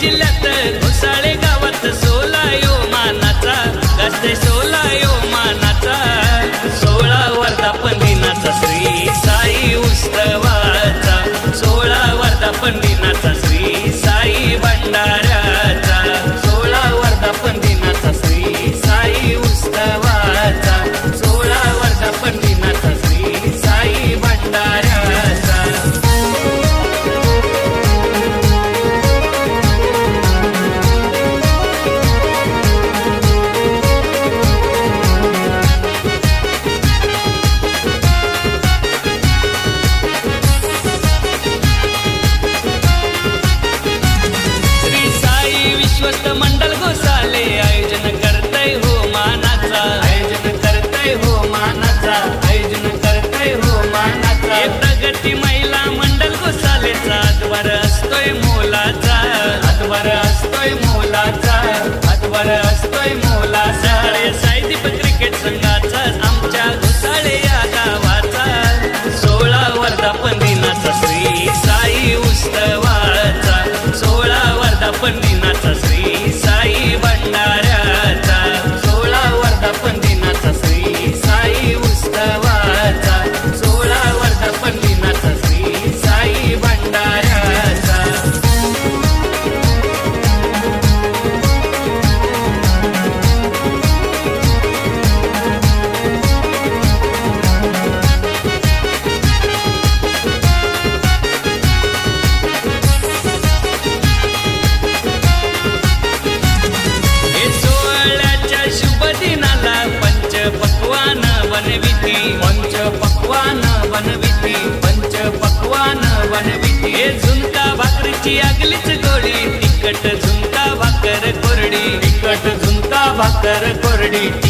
जिल्ह्यात घोसाळे गावात सोला यो मानाचा कसे सोला भाकर कुर्डी।